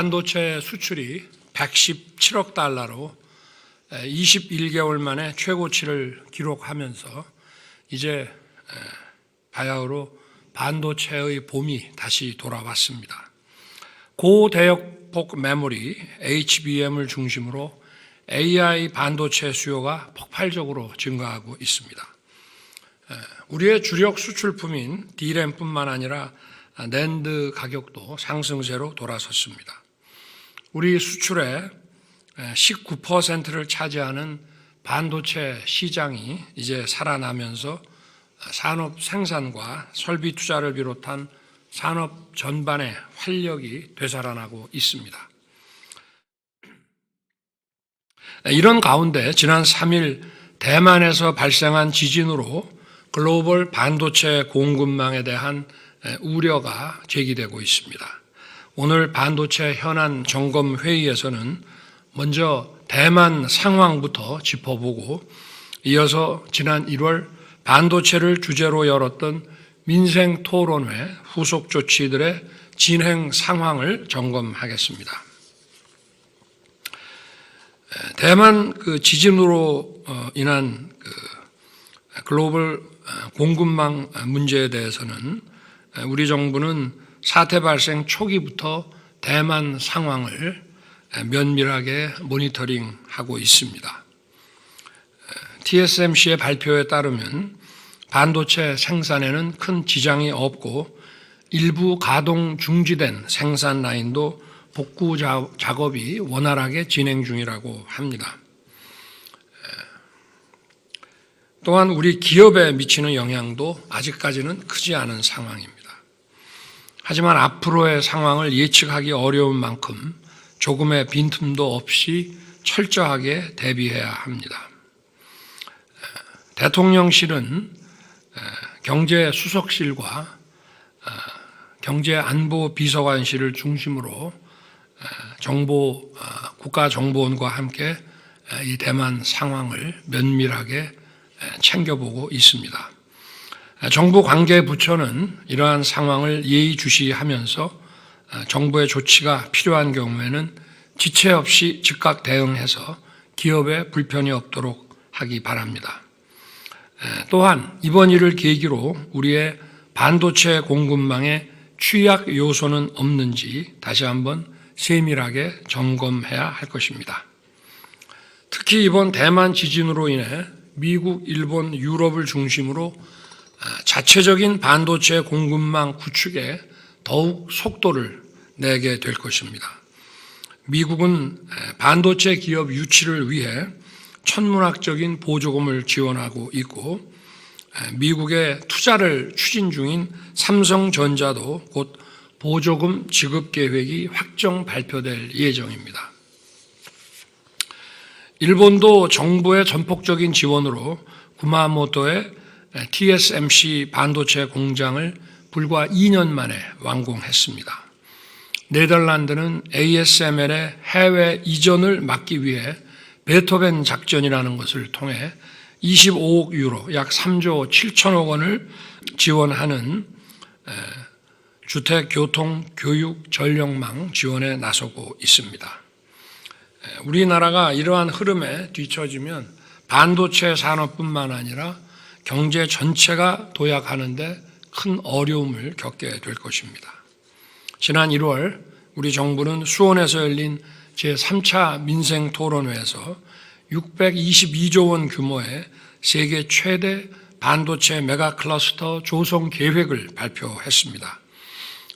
반도체 수출이 117억 달러로 21개월 만에 최고치를 기록하면서 이제 바야흐로 반도체의 봄이 다시 돌아왔습니다. 고대역폭 메모리 HBM을 중심으로 AI 반도체 수요가 폭발적으로 증가하고 있습니다. 우리의 주력 수출품인 D램뿐만 아니라 낸드 가격도 상승세로 돌아섰습니다. 우리 수출의 19%를 차지하는 반도체 시장이 이제 살아나면서 산업 생산과 설비 투자를 비롯한 산업 전반의 활력이 되살아나고 있습니다. 이런 가운데 지난 3일 대만에서 발생한 지진으로 글로벌 반도체 공급망에 대한 우려가 제기되고 있습니다. 오늘 반도체 현안 점검 회의에서는 먼저 대만 상황부터 짚어보고 이어서 지난 1월 반도체를 주제로 열었던 민생 토론회 후속 조치들의 진행 상황을 점검하겠습니다. 대만 그 지진으로 인한 그 글로벌 공급망 문제에 대해서는 우리 정부는 사태 발생 초기부터 대만 상황을 면밀하게 모니터링하고 있습니다. TSMC의 발표에 따르면 반도체 생산에는 큰 지장이 없고 일부 가동 중지된 생산 라인도 복구 작업이 원활하게 진행 중이라고 합니다. 또한 우리 기업에 미치는 영향도 아직까지는 크지 않은 상황입니다. 하지만 앞으로의 상황을 예측하기 어려운 만큼 조금의 빈틈도 없이 철저하게 대비해야 합니다. 대통령실은 경제수석실과 경제안보비서관실을 중심으로 정보 국가정보원과 함께 이 대만 상황을 면밀하게 챙겨보고 있습니다. 정부 관계 부처는 이러한 상황을 예의주시하면서 정부의 조치가 필요한 경우에는 지체 없이 즉각 대응해서 기업에 불편이 없도록 하기 바랍니다. 또한 이번 일을 계기로 우리의 반도체 공급망에 취약 요소는 없는지 다시 한번 세밀하게 점검해야 할 것입니다. 특히 이번 대만 지진으로 인해 미국, 일본, 유럽을 중심으로 자체적인 반도체 공급망 구축에 더욱 속도를 내게 될 것입니다. 미국은 반도체 기업 유치를 위해 천문학적인 보조금을 지원하고 있고 미국의 투자를 추진 중인 삼성전자도 곧 보조금 지급 계획이 확정 발표될 예정입니다. 일본도 정부의 전폭적인 지원으로 구마모토의 TSMC 반도체 공장을 불과 2년 만에 완공했습니다. 네덜란드는 ASML의 해외 이전을 막기 위해 베토벤 작전이라는 것을 통해 25억 유로, 약 3조 7천억 원을 지원하는 주택, 교통, 교육, 전력망 지원에 나서고 있습니다. 우리나라가 이러한 흐름에 뒤처지면 반도체 산업뿐만 아니라 경제 전체가 도약하는데 큰 어려움을 겪게 될 것입니다. 지난 1월 우리 정부는 수원에서 열린 제3차 민생 토론회에서 622조 원 규모의 세계 최대 반도체 메가 클러스터 조성 계획을 발표했습니다.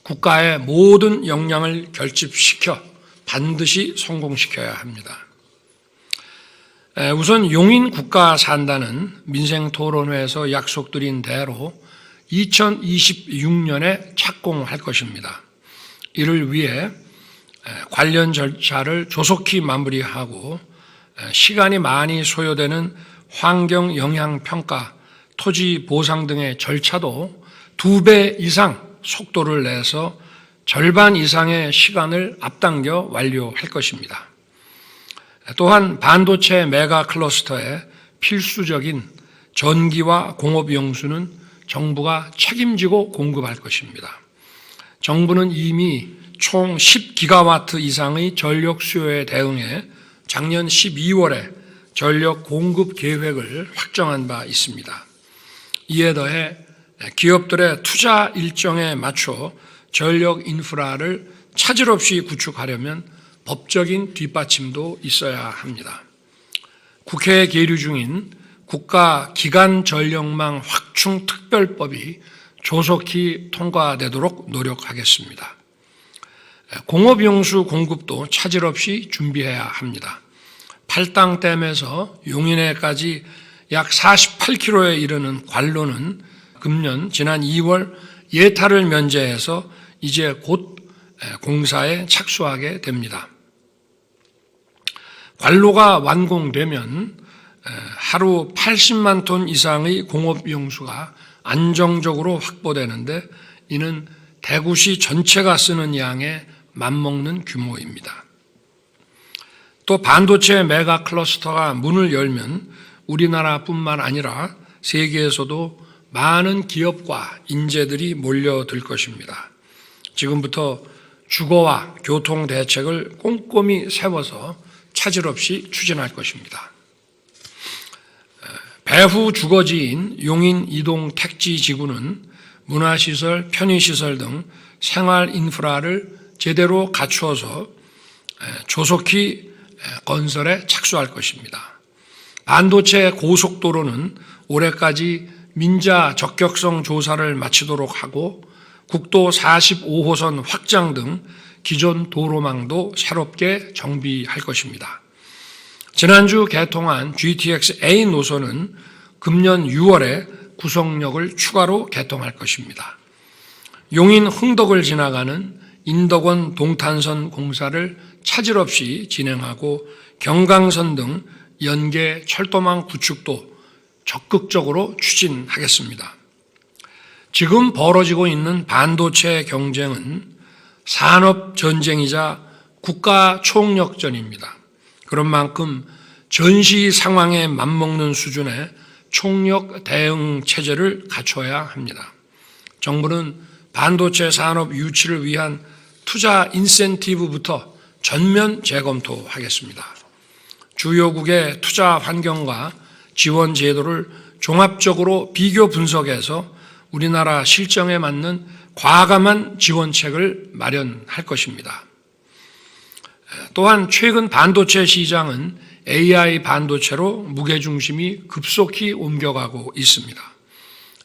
국가의 모든 역량을 결집시켜 반드시 성공시켜야 합니다. 우선 용인 국가 산다는 민생 토론회에서 약속드린 대로 2026년에 착공할 것입니다. 이를 위해 관련 절차를 조속히 마무리하고 시간이 많이 소요되는 환경 영향 평가, 토지 보상 등의 절차도 두 배 이상 속도를 내서 절반 이상의 시간을 앞당겨 완료할 것입니다. 또한 반도체 메가 클러스터의 필수적인 전기와 공업 용수는 정부가 책임지고 공급할 것입니다. 정부는 이미 총 10기가와트 이상의 전력 수요에 대응해 작년 12월에 전력 공급 계획을 확정한 바 있습니다. 이에 더해 기업들의 투자 일정에 맞춰 전력 인프라를 차질 없이 구축하려면 법적인 뒷받침도 있어야 합니다. 국회에 계류 중인 국가 기간 전력망 확충 특별법이 조속히 통과되도록 노력하겠습니다. 공업 용수 공급도 차질 없이 준비해야 합니다. 팔당댐에서 용인해까지 약 48km에 이르는 관로는 금년 지난 2월 예타를 면제해서 이제 곧 공사에 착수하게 됩니다. 관로가 완공되면 하루 80만 톤 이상의 공업 용수가 안정적으로 확보되는데 이는 대구시 전체가 쓰는 양에 맞먹는 규모입니다. 또 반도체 메가 클러스터가 문을 열면 우리나라뿐만 아니라 세계에서도 많은 기업과 인재들이 몰려들 것입니다. 지금부터 주거와 교통 대책을 꼼꼼히 세워서 차질 없이 추진할 것입니다. 배후 주거지인 용인 이동 택지 지구는 문화시설, 편의시설 등 생활 인프라를 제대로 갖추어서 조속히 건설에 착수할 것입니다. 반도체 고속도로는 올해까지 민자 적격성 조사를 마치도록 하고 국도 45호선 확장 등 기존 도로망도 새롭게 정비할 것입니다. 지난주 개통한 GTX A 노선은 금년 6월에 구성역을 추가로 개통할 것입니다. 용인 흥덕을 지나가는 인덕원 동탄선 공사를 차질 없이 진행하고 경강선 등 연계 철도망 구축도 적극적으로 추진하겠습니다. 지금 벌어지고 있는 반도체 경쟁은 산업 전쟁이자 국가 총력전입니다. 그런 만큼 전시 상황에 맞먹는 수준의 총력 대응 체제를 갖춰야 합니다. 정부는 반도체 산업 유치를 위한 투자 인센티브부터 전면 재검토하겠습니다. 주요국의 투자 환경과 지원 제도를 종합적으로 비교 분석해서 우리나라 실정에 맞는 과감한 지원책을 마련할 것입니다. 또한 최근 반도체 시장은 AI 반도체로 무게중심이 급속히 옮겨가고 있습니다.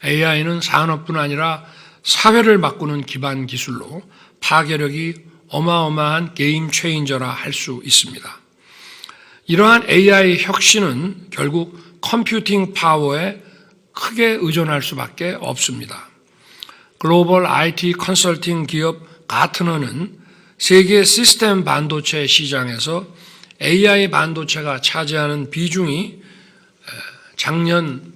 AI는 산업뿐 아니라 사회를 바꾸는 기반 기술로 파괴력이 어마어마한 게임 체인저라 할 수 있습니다. 이러한 AI 혁신은 결국 컴퓨팅 파워에 크게 의존할 수밖에 없습니다. 글로벌 IT 컨설팅 기업 가트너는 세계 시스템 반도체 시장에서 AI 반도체가 차지하는 비중이 작년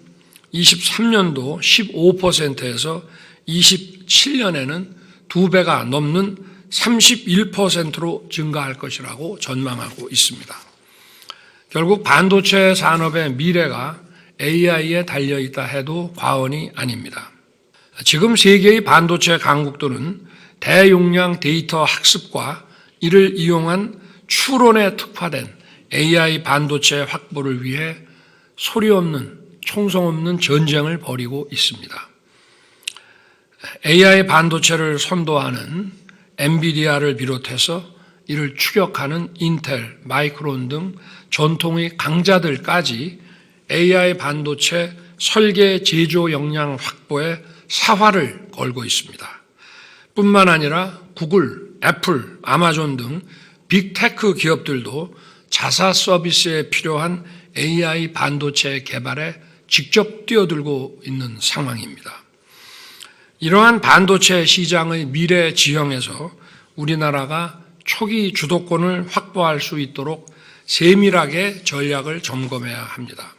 23년도 15%에서 27년에는 두 배가 넘는 31%로 증가할 것이라고 전망하고 있습니다. 결국 반도체 산업의 미래가 AI에 달려 있다 해도 과언이 아닙니다. 지금 세계의 반도체 강국들은 대용량 데이터 학습과 이를 이용한 추론에 특화된 AI 반도체 확보를 위해 소리 없는 총성 없는 전쟁을 벌이고 있습니다. AI 반도체를 선도하는 엔비디아를 비롯해서 이를 추격하는 인텔, 마이크론 등 전통의 강자들까지 AI 반도체 설계 제조 역량 확보에 사활을 걸고 있습니다. 뿐만 아니라 구글, 애플, 아마존 등 빅테크 기업들도 자사 서비스에 필요한 AI 반도체 개발에 직접 뛰어들고 있는 상황입니다. 이러한 반도체 시장의 미래 지형에서 우리나라가 초기 주도권을 확보할 수 있도록 세밀하게 전략을 점검해야 합니다.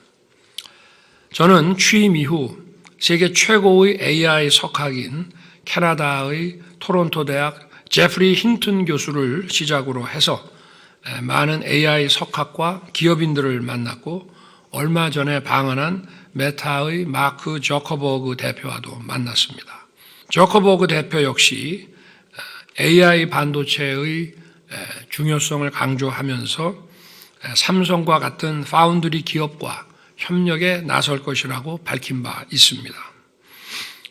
저는 취임 이후 세계 최고의 AI 석학인 캐나다의 토론토 대학 제프리 힌튼 교수를 시작으로 해서 많은 AI 석학과 기업인들을 만났고 얼마 전에 방한한 메타의 마크 저커버그 대표와도 만났습니다. 저커버그 대표 역시 AI 반도체의 중요성을 강조하면서 삼성과 같은 파운드리 기업과 협력에 나설 것이라고 밝힌 바 있습니다.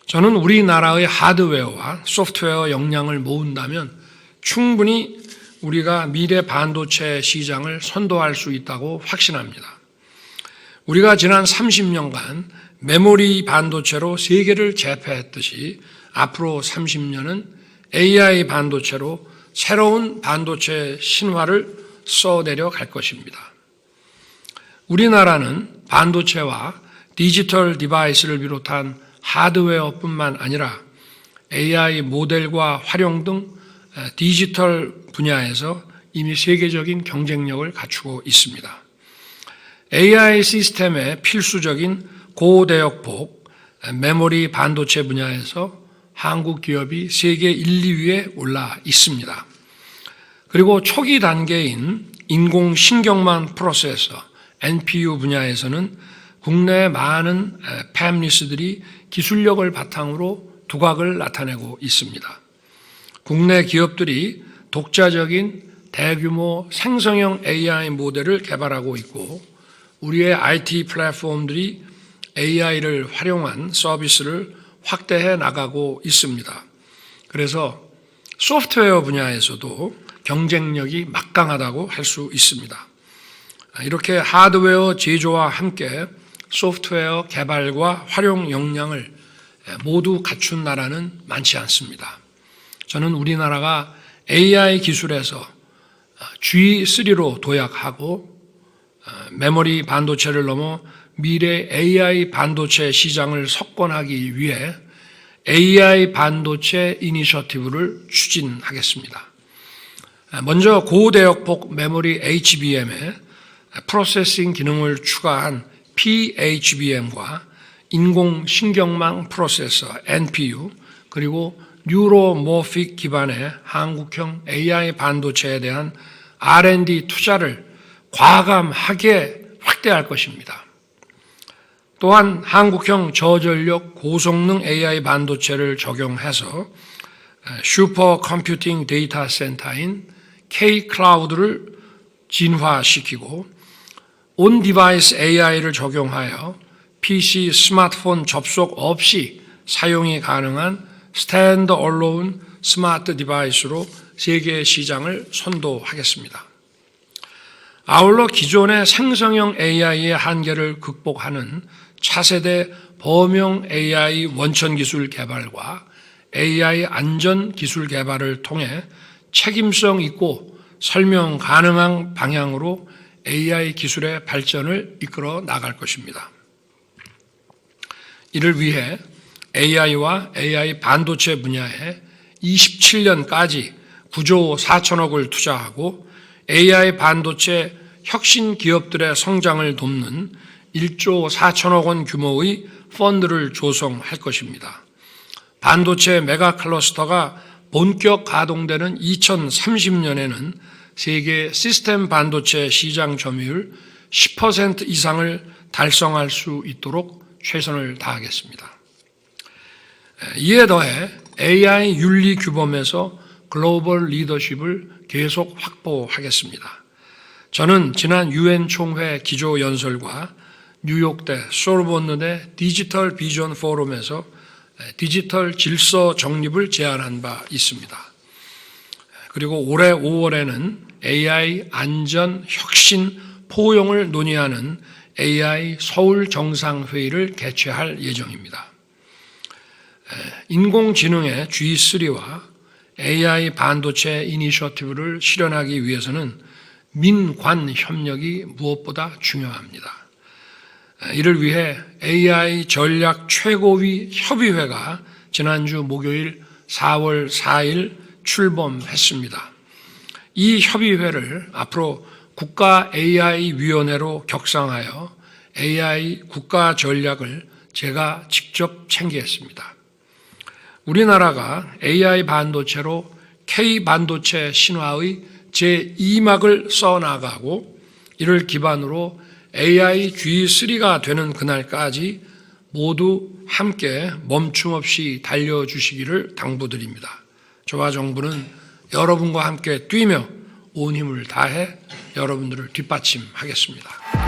저는 우리나라의 하드웨어와 소프트웨어 역량을 모은다면 충분히 우리가 미래 반도체 시장을 선도할 수 있다고 확신합니다. 우리가 지난 30년간 메모리 반도체로 세계를 제패했듯이 앞으로 30년은 AI 반도체로 새로운 반도체 신화를 써내려 갈 것입니다. 우리나라는 반도체와 디지털 디바이스를 비롯한 하드웨어뿐만 아니라 AI 모델과 활용 등 디지털 분야에서 이미 세계적인 경쟁력을 갖추고 있습니다. AI 시스템의 필수적인 고대역폭 메모리 반도체 분야에서 한국 기업이 세계 1, 2위에 올라 있습니다. 그리고 초기 단계인 인공신경망 프로세서 NPU 분야에서는 국내 많은 팹리스들이 기술력을 바탕으로 두각을 나타내고 있습니다. 국내 기업들이 독자적인 대규모 생성형 AI 모델을 개발하고 있고 우리의 IT 플랫폼들이 AI를 활용한 서비스를 확대해 나가고 있습니다. 그래서 소프트웨어 분야에서도 경쟁력이 막강하다고 할 수 있습니다. 이렇게 하드웨어 제조와 함께 소프트웨어 개발과 활용 역량을 모두 갖춘 나라는 많지 않습니다. 저는 우리나라가 AI 기술에서 G3로 도약하고 메모리 반도체를 넘어 미래 AI 반도체 시장을 석권하기 위해 AI 반도체 이니셔티브를 추진하겠습니다. 먼저 고대역폭 메모리 HBM에 프로세싱 기능을 추가한 PHBM과 인공신경망 프로세서 NPU 그리고 뉴로모픽 기반의 한국형 AI 반도체에 대한 R&D 투자를 과감하게 확대할 것입니다. 또한 한국형 저전력 고성능 AI 반도체를 적용해서 슈퍼 컴퓨팅 데이터 센터인 K 클라우드를 진화시키고 온 디바이스 AI를 적용하여 PC, 스마트폰 접속 없이 사용이 가능한 스탠드 얼로운 스마트 디바이스로 세계 시장을 선도하겠습니다. 아울러 기존의 생성형 AI의 한계를 극복하는 차세대 범용 AI 원천 기술 개발과 AI 안전 기술 개발을 통해 책임성 있고 설명 가능한 방향으로 AI 기술의 발전을 이끌어 나갈 것입니다. 이를 위해 AI와 AI 반도체 분야에 27년까지 9조 4천억을 투자하고 AI 반도체 혁신 기업들의 성장을 돕는 1조 4천억 원 규모의 펀드를 조성할 것입니다. 반도체 메가 클러스터가 본격 가동되는 2030년에는 세계 시스템 반도체 시장 점유율 10% 이상을 달성할 수 있도록 최선을 다하겠습니다. 이에 더해 AI 윤리 규범에서 글로벌 리더십을 계속 확보하겠습니다. 저는 지난 유엔 총회 기조 연설과 뉴욕대 소르본느대 디지털 비전 포럼에서 디지털 질서 정립을 제안한 바 있습니다. 그리고 올해 5월에는 AI 안전 혁신 포용을 논의하는 AI 서울 정상회의를 개최할 예정입니다. 인공지능의 G3와 AI 반도체 이니셔티브를 실현하기 위해서는 민관 협력이 무엇보다 중요합니다. 이를 위해 AI 전략 최고위 협의회가 지난주 목요일 4월 4일 출범했습니다. 이 협의회를 앞으로 국가 AI 위원회로 격상하여 AI 국가 전략을 제가 직접 챙기겠습니다. 우리나라가 AI 반도체로 K 반도체 신화의 제2막을 써나가고 이를 기반으로 AI G3가 되는 그날까지 모두 함께 멈춤 없이 달려주시기를 당부드립니다. 저와 정부는 여러분과 함께 뛰며 온 힘을 다해 여러분들을 뒷받침하겠습니다.